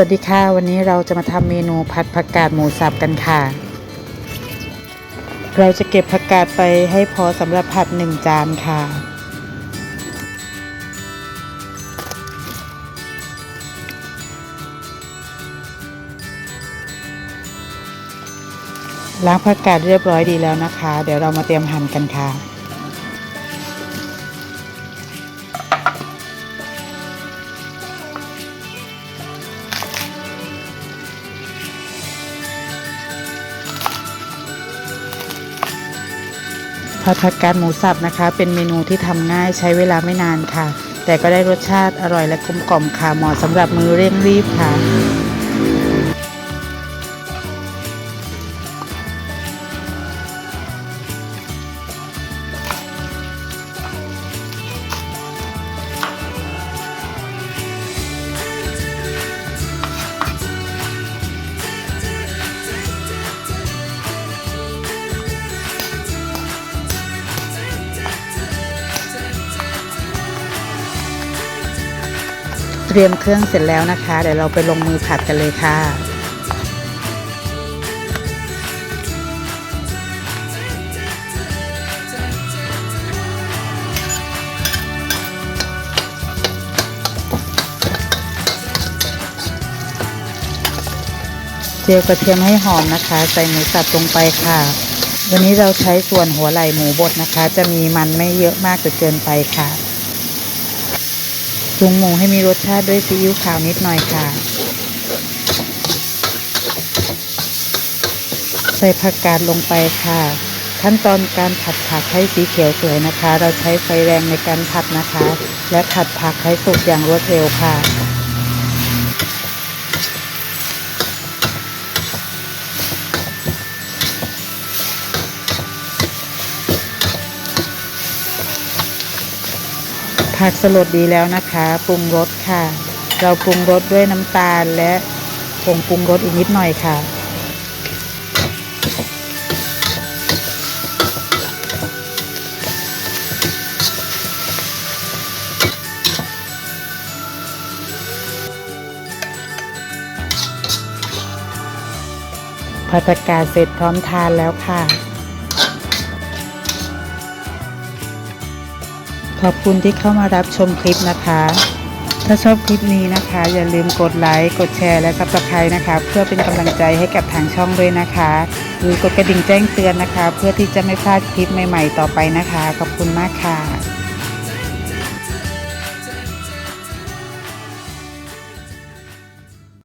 วัสดีค่ะ วันนี้เราจะมาทำเมนูผัดผักกาดหมูสับกันค่ะ เราจะเก็บผักกาดไปให้พอสำหรับผัดหนึ่งจานค่ะ ล้างผักกาดเรียบร้อยดีแล้วนะคะ เดี๋ยวเรามาเตรียมหั่นกันค่ะ ผัดผักกาดหมูสับนะคะ เป็นเมนูที่ทำง่ายใช้เวลาไม่นานค่ะ แต่ก็ได้รสชาติอร่อยและกลมกล่อมค่ะเหมาะสำหรับมือเร่งรีบค่ะ เตรียมเครื่องเสร็จแล้วนะคะ เดี๋ยวเราไปลงมือผัดกันเลยค่ะเจียวกระเทียมให้หอมนะคะ ใส่หมูสับลงไปค่ะ วันนี้เราใช้ส่วนหัวไหล่หมูบดนะคะ จะมีมันไม่เยอะมากจนเกินไปค่ะ ปรุงหมูให้มีรสชาติด้วยซีอิ๊วขาวนิดหน่อยค่ะ ใส่ผักกาดลงไปค่ะ ขั้นตอนการผัดผักให้สีเขียวสวยนะคะ เราใช้ไฟแรงในการผัดนะคะ และผัดผักให้สุกอย่างรวดเร็วค่ะ ผักสลดดีแล้วนะคะปรุงรสค่ะ เราปรุงรสด้วยน้ำตาลและผงปรุงรสอีกนิดหน่อยค่ะ ผัดผักกาดเสร็จพร้อมทานแล้วค่ะ ขอบคุณที่เข้ามารับชมคลิปนะคะ ถ้าชอบคลิปนี้นะคะ อย่าลืมกดไลค์ กดแชร์และ subscribe นะคะ เพื่อเป็นกำลังใจให้กับทางช่องด้วยนะคะ หรือกดกระดิ่งแจ้งเตือนนะคะ เพื่อที่จะไม่พลาดคลิปใหม่ ๆ ต่อไปนะคะ ขอบคุณมากค่ะ